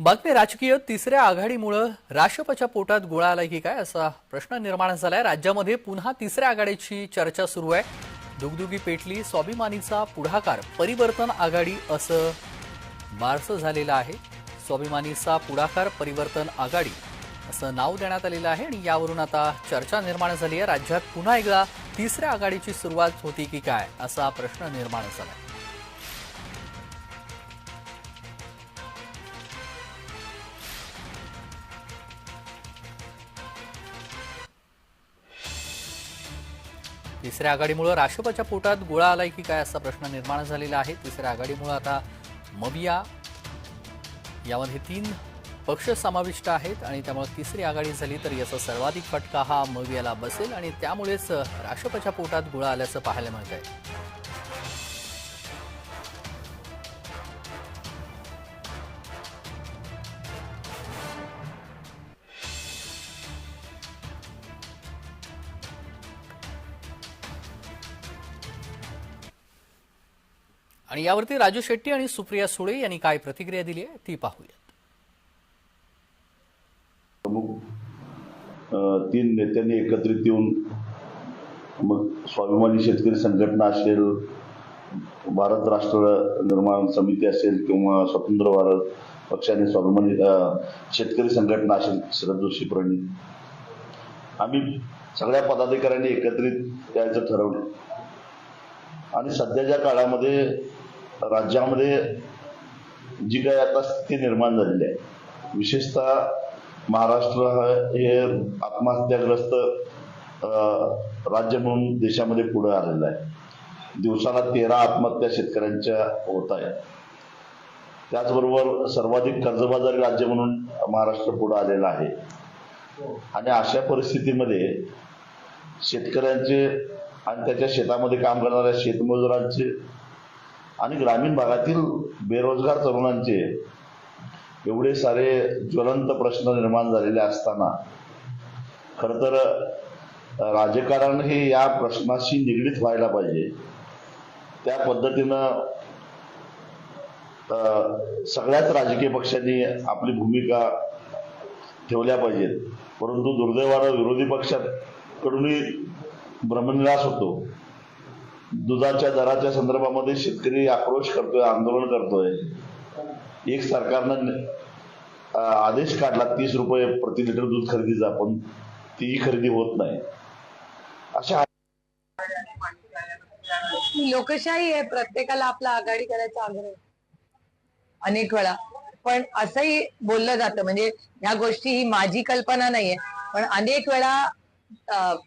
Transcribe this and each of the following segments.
बातमी राजकीय तिसऱ्या आघाडीमुळं राष्ट्रपच्या पोटात गोळा आला की काय असा प्रश्न निर्माण झालाय. राज्यामध्ये पुन्हा तिसऱ्या आघाडीची चर्चा सुरू आहे. दुगदुगी पेटली स्वाभिमानीचा पुढाकार परिवर्तन आघाडी असं बारसं झालेलं आहे. स्वाभिमानीचा पुढाकार परिवर्तन आघाडी असं नाव देण्यात आलेलं आहे आणि यावरून आता चर्चा निर्माण झाली आहे. राज्यात पुन्हा एकदा तिसऱ्या आघाडीची सुरुवात होती की काय असा प्रश्न निर्माण झालाय. तिसऱ्या आघाडीमुळे राष्ट्रपतीच्या पोटात गोळा आलाय की काय असा प्रश्न निर्माण झालेला आहे. तिसऱ्या आघाडीमुळे आता मविया यामध्ये तीन पक्ष समाविष्ट आहेत आणि त्यामुळे तिसरी आघाडी झाली तर याचा सर्वाधिक फटका हा मवियाला बसेल आणि त्यामुळेच राष्ट्रपतीच्या पोटात गोळा आल्याचं पाहायला मिळत आहे आणि यावरती राजू शेट्टी आणि सुप्रिया सुळे यांनी काय प्रतिक्रिया दिली आहे ती पाहूयात. प्रमुख तीन नेत्यांनी एकत्रित येऊन मग स्वाभिमानी शेतकरी संघटना असेल भारत राष्ट्र निर्माण समिती असेल किंवा स्वतंत्र भारत पक्षाने स्वाभिमानी शेतकरी संघटना असेल शरद जोशी प्रणित. आम्ही सगळ्या पदाधिकाऱ्यांनी एकत्रित यायचं ठरवलं. आणि सध्याच्या काळामध्ये राज्यामध्ये जी काही आता स्थिती निर्माण झालेली आहे विशेषतः महाराष्ट्र हे आत्महत्याग्रस्त राज्य म्हणून देशामध्ये पुढे आलेलं आहे. दिवसाला तेरा आत्महत्या शेतकऱ्यांच्या होत आहेत. त्याचबरोबर सर्वाधिक कर्जबाजारी राज्य म्हणून महाराष्ट्र पुढे आलेला आहे. आणि अशा परिस्थितीमध्ये शेतकऱ्यांचे आणि त्याच्या शेतामध्ये काम करणाऱ्या शेतमजुरांचे आणि ग्रामीण भागातील बेरोजगार तरुणांचे एवढे सारे ज्वलंत प्रश्न निर्माण झालेले असताना खर तर राजकारण हे या प्रश्नाशी निगडीत व्हायला पाहिजे. त्या पद्धतीनं सगळ्याच राजकीय पक्षांनी आपली भूमिका ठेवल्या पाहिजेत. परंतु दुर्दैवानं विरोधी पक्षाकडूनही भ्रमनिरास होतो. दुधाच्या दराच्या संदर्भामध्ये शेतकरी आक्रोश करतोय आंदोलन करतोय. एक सरकारनं आदेश काढला तीस रुपये प्रति लिटर दूध खरेदीचा पण तीही खरेदी होत नाही. अशा लोकशाही आहे प्रत्येकाला आपला आघाडी करायचा आग्रह अनेक वेळा. पण असंही बोललं जातं म्हणजे ह्या गोष्टी ही माझी कल्पना नाहीये. पण अनेक वेळा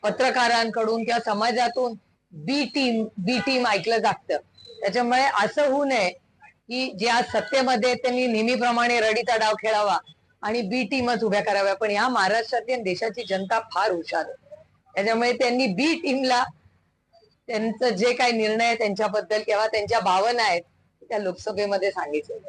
पत्रकारांकडून किंवा समाजातून बी टीम बी टीम ऐकलं जातं. त्याच्यामुळे असं होऊ नये की जे आज सत्तेमध्ये त्यांनी नेहमीप्रमाणे रडीचा डाव खेळावा आणि बी टीमच उभ्या कराव्या. पण या महाराष्ट्रातली आणि देशाची जनता फार हुशार आहे. त्याच्यामुळे त्यांनी बी टीमला त्यांचं जे काही निर्णय आहे त्यांच्याबद्दल किंवा त्यांच्या भावना आहेत त्या लोकसभेमध्ये सांगितले